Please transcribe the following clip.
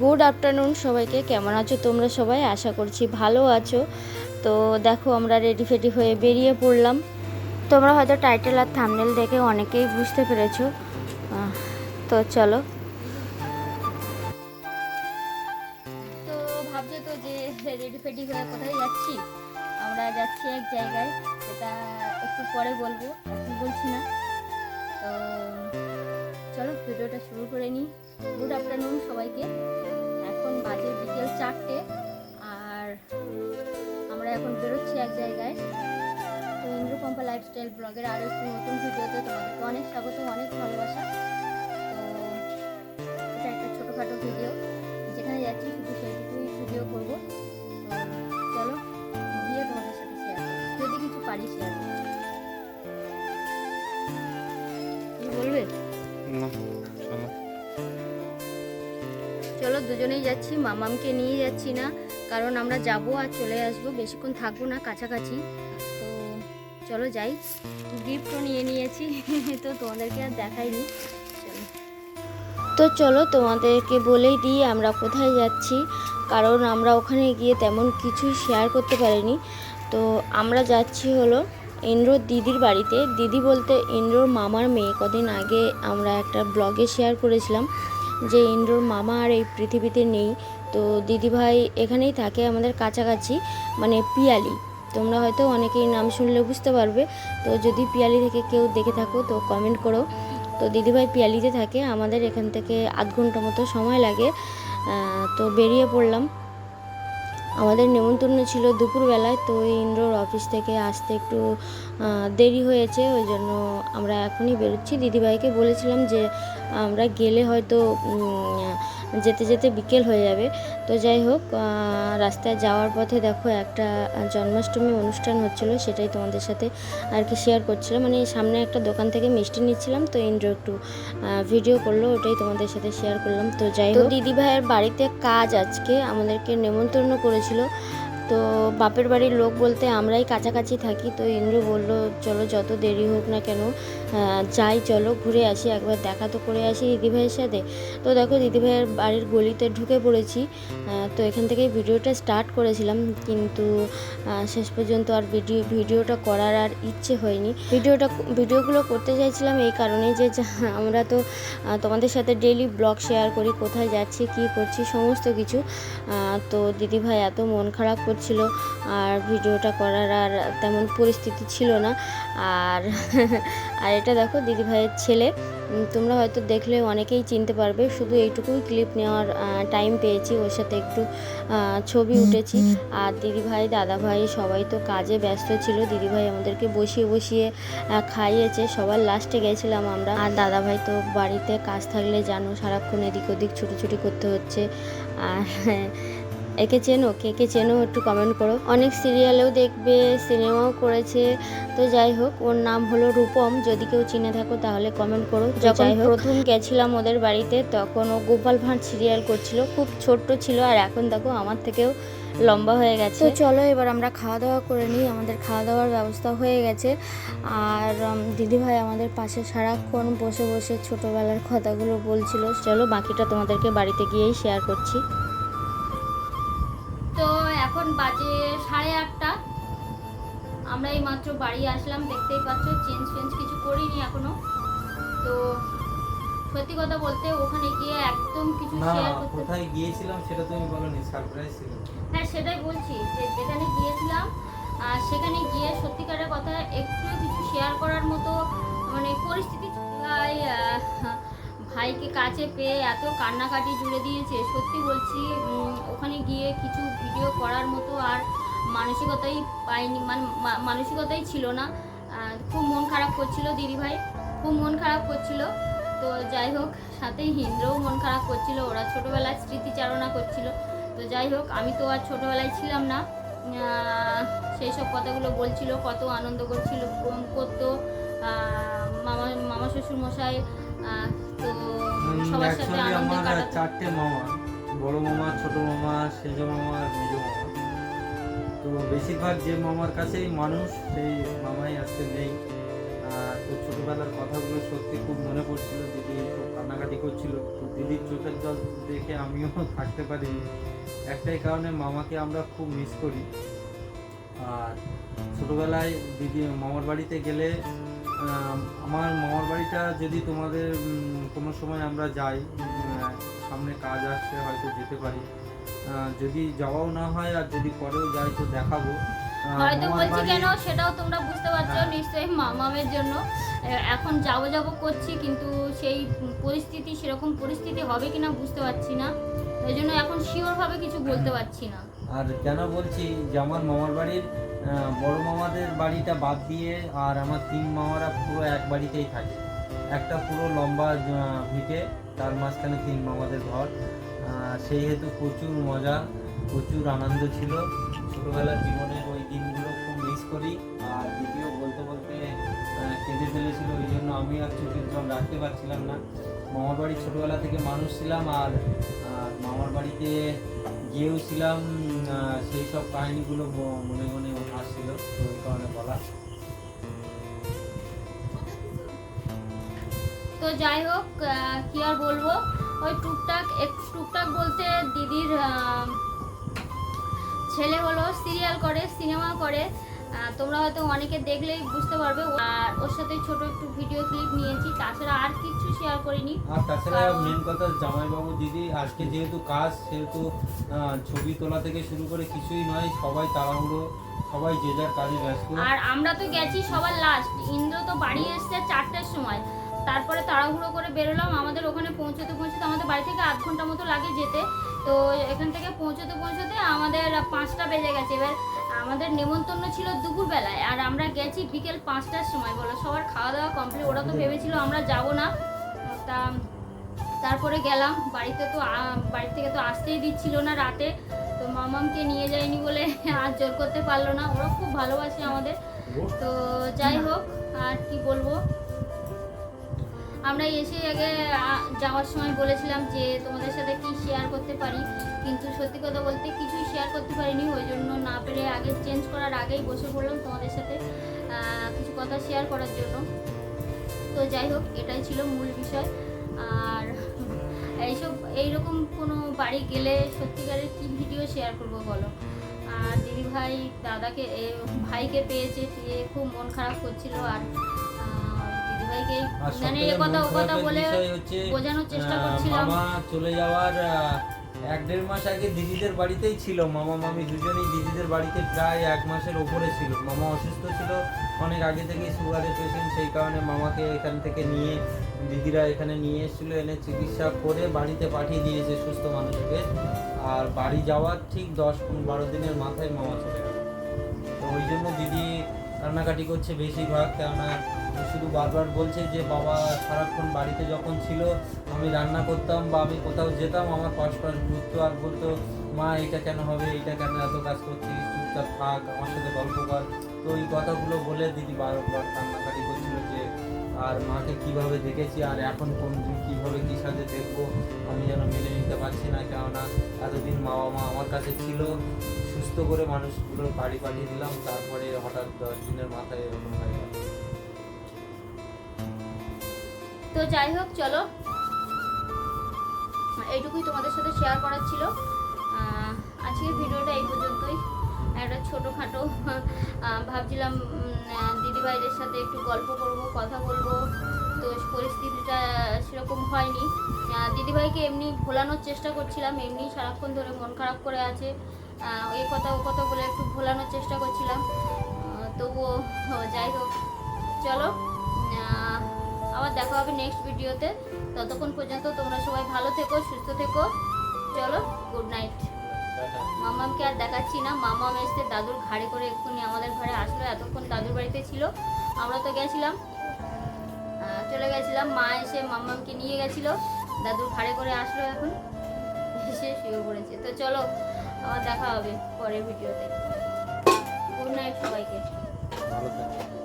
Good afternoon সবাইকে, কেমন আছো তোমরা সবাই? আশা করছি ভালো আছো। তো দেখো আমরা রেডি ফেডি হয়ে বেরিয়ে পড়লাম। তোমরা হয়তো টাইটেল আর থামনেল দেখে অনেকেই বুঝতে পেরেছ। তো চলো। তো ভাবছ তো যে রেডি ফেডি হয়ে কোথায় যাচ্ছি? আমরা যাচ্ছি এক জায়গায় সেটা একটু পরে বলব বলছি না। তো চলো, ভিডিওটা শুরু করে নিই। গুড আফটারনুন সবাইকে। এখন বাজে বিকেল চারটে, আর আমরা এখন বেরোচ্ছি এক জায়গায়। তো ইন্দ্রপম্পা লাইফস্টাইল ব্লগের আরও একটি নতুন ভিডিওতে তোমাদেরকে অনেক স্বাগত, অনেক ভালোবাসা। তো এটা একটা ছোটোখাটো ভিডিও যেখানে যাচ্ছি শুধু সেইটুকুই ভিডিও করব। চলো, গিয়ে তোমাদের সাথে শেয়ার যদি কিছু পারি শেয়ার চলো। দুজনেই যাচ্ছি, মামামকে নিয়ে যাচ্ছি না, কারণ আমরা যাব আর চলে আসব, বেশিক্ষণ থাকব না কাছাকাছি। তো চলো যাই গিফটও নিয়ে নিয়েছি, তো তোমাদেরকে আর দেখাইনি তো চলো তোমাদেরকে বলেই দিই আমরা কোথায় যাচ্ছি, কারণ আমরা ওখানে গিয়ে তেমন কিছুই শেয়ার করতে পারিনি। তো আমরা যাচ্ছি হলো ইন্দ্রর দিদির বাড়িতে। দিদি বলতে ইন্দ্রর মামার মেয়ে। কদিন আগে আমরা একটা ব্লগে শেয়ার করেছিলাম যে ইন্দ্রর মামা আর এই পৃথিবীতে নেই। তো দিদিভাই এখানেই থাকে আমাদের কাছাকাছি মানে পিয়ালি। তোমরা হয়তো অনেকেই নাম শুনলে বুঝতে পারবে। তো যদি পিয়ালি থেকে কেউ দেখে থাকো তো কমেন্ট করো। তো দিদিভাই পিয়ালিতে থাকে। আমাদের এখান থেকে আধ ঘণ্টা মতো সময় লাগে। তো বেরিয়ে পড়লাম। আমাদের নেমন্তন্ন ছিল দুপুরবেলায়, তো ইন্দ্রর অফিস থেকে আসতে একটু দেরি হয়েছে, ওই জন্য আমরা এখনই বেরোচ্ছি। দিদিভাইকে বলেছিলাম যে আমরা গেলে হয়তো যেতে যেতে বিকেল হয়ে যাবে। তো যাই হোক রাস্তায় যাওয়ার পথে দেখো একটা জন্মাষ্টমী অনুষ্ঠান হচ্ছিল সেটাই তোমাদের সাথে আর কি শেয়ার করছিলাম। মানে সামনে একটা দোকান থেকে মিষ্টি নিচ্ছিলাম তো ইন্দ্র একটু ভিডিও করল ওটাই তোমাদের সাথে শেয়ার করলাম। তো যাই হোক। দিদি ভাইয়ের বাড়িতে কাজ আজকে আমাদেরকে নেমন্তন্ন করেছিল। তো বাপের বাড়ির লোক বলতে আমরাই কাছাকাছি থাকি তো ইন্দ্র বলল চলো যত দেরি হোক না কেন যাই, চলো ঘুরে আসি, একবার দেখা তো করে আসি দিদিভাইয়ের সাথে। তো দেখো, দিদিভাইয়ের বাড়ির গলিতে ঢুকে পড়েছি। তো এখান থেকে ভিডিওটা স্টার্ট করেছিলাম, কিন্তু শেষ পর্যন্ত আর ভিডিও ভিডিওটা করার আর ইচ্ছে হয়নি। ভিডিওটা, ভিডিওগুলো করতে চাইছিলাম এই কারণেই যে আমরা তো তোমাদের সাথে ডেইলি ব্লগ শেয়ার করি, কোথায় যাচ্ছি, কি করছি, সমস্ত কিছু। তো দিদিভাই এত মন খারাপ করছিল, আর ভিডিওটা করার আর তেমন পরিস্থিতি ছিল না। আর আর এটা দেখো দিদিভাইয়ের ছেলে। তোমরা হয়তো দেখলে অনেকেই চিনতে পারবে শুধু এইটুকুই ক্লিপ নেওয়ার টাইম পেয়েছি। ওর সাথে একটু ছবি উঠেছি। আর দিদিভাই দাদাভাই সবাই তো কাজে ব্যস্ত ছিল। দিদিভাই আমাদেরকে বসিয়ে বসিয়ে খাইয়েছে। সবার লাস্টে গেছিলাম আমরা। আর দাদাভাই তো বাড়িতে কাজ থাকলে জানো সারাক্ষণ এদিক ওদিক ছুটোছুটি করতে হচ্ছে। আর একে চেনো কে কে চেনো একটু কমেন্ট করো। অনেক সিরিয়ালেও দেখবে সিনেমাও করেছে। তো যাই হোক ওর নাম হলো রূপম। যদি কেউ চিনে থাকো তাহলে কমেন্ট করো। যখন প্রথম গেছিলাম ওদের বাড়িতে তখন ও গোপাল ভাঁড় সিরিয়াল করছিল। খুব ছোট্ট ছিল আর এখন দেখো আমার থেকেও লম্বা হয়ে গেছে। তো চলো এবার আমরা খাওয়া দাওয়া করে নিই। আমাদের খাওয়া দাওয়ার ব্যবস্থা হয়ে গেছে। আর দিদিভাই আমাদের পাশে সারাক্ষণ বসে বসে ছোটোবেলার কথাগুলো বলছিল। চলো বাকিটা তোমাদেরকে বাড়িতে গিয়েই শেয়ার করছি। এখন বাজে সাড়ে আটটা। আমরা এই মাত্র বাড়ি আসলাম দেখতেই পাচ্ছ চেঞ্জ ফেঞ্জ কিছু করিনি এখনও। তো সত্যি কথা বলতে ওখানে গিয়ে একদম কিছু শেয়ার করতে কোথায় গিয়েছিলাম সেটা তুমি বলনি সারপ্রাইজ ছিল। হ্যাঁ সেটাই বলছি যে যেখানে গিয়েছিলাম সেখানে গিয়ে সত্যিকারের কথা একটু কিছু শেয়ার করার মতো মানে পরিস্থিতি ভাইকে কাছে পেয়ে এত কান্নাকাটি জুড়ে দিয়েছে, সত্যি বলছি ওখানে গিয়ে কিছু ভিডিও করার মতো আর মানসিকতাই পাইনি মানে মানসিকতাই ছিল না। খুব মন খারাপ করছিল দিদিভাই খুব মন খারাপ করছিল। তো যাই হোক সাথে হিন্দ্রও মন খারাপ করছিল, ওরা ছোটোবেলায় স্মৃতিচারণা করছিল। তো যাই হোক, আমি তো আর ছোটোবেলায় ছিলাম না। সেই সব কথাগুলো বলছিল, কত আনন্দ করছিল করতো মামা মামা শ্বশুর মশাই সবার সাথে আনন্দ আমার কাটাতো। চারটে মামা বড় মামা ছোট মামা সেজ মামা আর মেজ মামা। তো বেশিরভাগ যে মামার কাছেই মানুষ সেই মামাই আজকে নেই। আর তো ছোটোবেলার কথাগুলো সত্যি খুব মনে পড়ছিল দিদি খুব কান্নাকাটি করছিল। তো দিদির চোখের জল দেখে আমিও থাকতে পারিনি একটাই কারণে মামাকে আমরা খুব মিস করি। আর ছোটোবেলায় দিদি মামার বাড়িতে গেলে আমার মামার বাড়িটা যদি তোমাদের কোনো সময় আমরা যাই সামনে কাজ আসছে, হয়তো যেতে পারি। যদি যাওয়াও না হয় আর যদি পরেও যাই তো দেখাবো। হয়তো বলছি কেন সেটাও তোমরা বুঝতে পারছ। নিশ্চয়ই মামামের জন্য। এখন যাব যাব করছি কিন্তু সেই পরিস্থিতি সেরকম পরিস্থিতি হবে কিনা বুঝতে পারছি না। ওই জন্য এখন শিওর ভাবে কিছু বলতে পারছি না। আর কেন বলছি যে আমার মামার বাড়ির বড় মামাদের বাড়িটা বাদ দিয়ে আর আমার তিন মামারা পুরো এক বাড়িতেই থাকে। একটা পুরো লম্বা ভিটে তার মাঝখানে তিন মামাদের ঘর। সেই হেতু প্রচুর মজা প্রচুর আনন্দ ছিল। ছোটোবেলার জীবনের ওই করি। আর দ্বিতীয় বলতে বলতে কেঁদে ফেলেছিল ওই জন্য আমি আর চোখের জল রাখতে পারছিলাম না। মামার বাড়ি ছোটোবেলা থেকে মানুষ ছিলাম আর মামার বাড়িতে গিয়েও ছিলাম সেই সব কাহিনীগুলো মনে মনে আসছিল ওই কারণে বলা। তো যাই হোক কি আর বলব? ওই টুকটাক টুকটাক বলতে দিদির ছেলে হলো, সিরিয়াল করে, সিনেমা করে। তোমরা হয়তো অনেকে দেখলেই বুঝতে পারবে। আর ওর সাথে ছোট একটু ভিডিও ক্লিপ নিয়েছি তাছাড়া আর কিছু শেয়ার করিনি। আর তাছাড়া মেন কথা জামাইবাবু দিদি আজকে যেহেতু কাজ সেহেতু ছবি তোলা থেকে শুরু করে কিছুই নয় সবাই তাড়াহুড়ো সবাই যে যার কাজে ব্যস্ত। আর আমরা তো গেছি সবার লাস্ট ইন্দ্র তো বাড়ি এসছে চারটের সময়। তারপরে তাড়াহুড়ো করে বেরোলাম আমাদের ওখানে পৌঁছতে পৌঁছতে আমাদের বাড়ি থেকে আধ ঘণ্টা মতো লাগে যেতে। তো এখান থেকে পৌঁছতে পৌঁছতে আমাদের পাঁচটা বেজে গেছে। এবার আমাদের নেমন্তন্ন ছিল দুপুরবেলায়, আর আমরা গেছি বিকেল পাঁচটার সময়। বলো, সবার খাওয়া দাওয়া কমপ্লিট ওরা তো ভেবেছিল আমরা যাব না। তা তারপরে গেলাম, বাড়িতে তো বাড়ি থেকে তো আসতেই দিচ্ছিল না রাতে। তো মামামকে নিয়ে যায়নি বলে আর জোর করতে পারল না। ওরা খুব ভালোবাসে আমাদের। তো যাই হোক, আর কি বলব? আমরা এসে আগে যাওয়ার সময় বলেছিলাম যে তোমাদের সাথে কি শেয়ার করতে পারি। কিন্তু সত্যি কথা বলতে কিছুই শেয়ার করতে পারিনি, ওই জন্য না পেরে আগে চেঞ্জ করার আগেই বসে পড়লাম তোমাদের সাথে কিছু কথা শেয়ার করার জন্য। তো যাই হোক, এটাই ছিল মূল বিষয়। আর এইসব, এইরকম কোনো বাড়ি গেলে সত্যিকারের কি ভিডিও শেয়ার করব বলো? আর দিদি ভাই দাদাকে ভাইকে পেয়েছে পেয়ে খুব মন খারাপ করছিল। আর ভাইকে মানে এ কথা ও কথা বলে বিষয় হচ্ছে, বোঝানোর চেষ্টা করছিলাম। মামা চলে যাওয়ার এক দেড় মাস আগে দিদিদের বাড়িতেই ছিল। মামা মামি দুজনেই দিদিদের বাড়িতে প্রায় এক মাসের ওপরে ছিল। মামা অসুস্থ ছিল অনেক আগে থেকেই সুগারের পেশেন্ট সেই কারণে মামাকে এখান থেকে নিয়ে দিদিরা এখানে নিয়ে এসেছিল এনে চিকিৎসা করে বাড়িতে পাঠিয়ে দিয়েছে সুস্থ মানুষকে। আর বাড়ি যাওয়ার ঠিক দশ বারো দিনের মাথায় মামা চলে গেল। তো ওই জন্য দিদি কান্নাকাটি করছে বেশিরভাগ কেননা শুধু বারবার বলছে যে, বাবা, সারাক্ষণ বাড়িতে যখন ছিল, আমি রান্না করতাম বা আমি কোথাও যেতাম, আমার পাশ ঘুরতো আর বলতো, মা, এটা কেন হবে? এটা কেন এত কাজ করছিস? চুপচাপ থাক, আমার সাথে গল্প কর। তো এই কথাগুলো বলে দিদি বারবার কান্নাকাটি করছিল যে, আর মাকে কীভাবে দেখেছি? আর এখন কোন কীভাবে কী সাথে দেখব? আমি যেন মেনে নিতে পারছি না, কেননা এতদিন মা বাবা আমার কাছে ছিল। সুস্থ করে মানুষগুলোর বাড়ি পাঠিয়ে দিলাম, তারপরে হঠাৎ দশ দিনের মাথায় এরকম হয়ে গেল। তো যাই হোক, চলো। এইটুকুই তোমাদের সাথে শেয়ার করার ছিল। আজকের ভিডিওটা এই পর্যন্তই। একটা ছোটোখাটো ভাবছিলাম দিদিভাইদের সাথে একটু গল্প করব, কথা বলব। তো পরিস্থিতিটা সেরকম হয়নি। দিদিভাইকে এমনি ভোলানোর চেষ্টা করছিলাম। এমনি সারাক্ষণ ধরে মন খারাপ করে আছে। এই কথা ও কথা বলে একটু ভোলানোর চেষ্টা করছিলাম। তবুও, যাই হোক, চলো। আবার দেখা হবে নেক্সট ভিডিওতে ততক্ষণ পর্যন্ত তোমরা সবাই ভালো থেকো, সুস্থ থেকো। চলো গুড নাইট মামামকে আর দেখাচ্ছি না। মামাম এসে দাদুর ঘাড়ে করে এক্ষুনি আমাদের ঘরে আসলো। এতক্ষণ দাদুর বাড়িতে ছিল। আমরা তো গেছিলাম। চলে গেছিলাম। মা এসে মামামকে নিয়ে গেছিল। দাদুর ঘাড়ে করে আসলো এখন। এসে শুয়ে পড়েছে। তো চলো, আবার দেখা হবে পরের ভিডিওতে গুড নাইট সবাইকে। ভালো থাকবে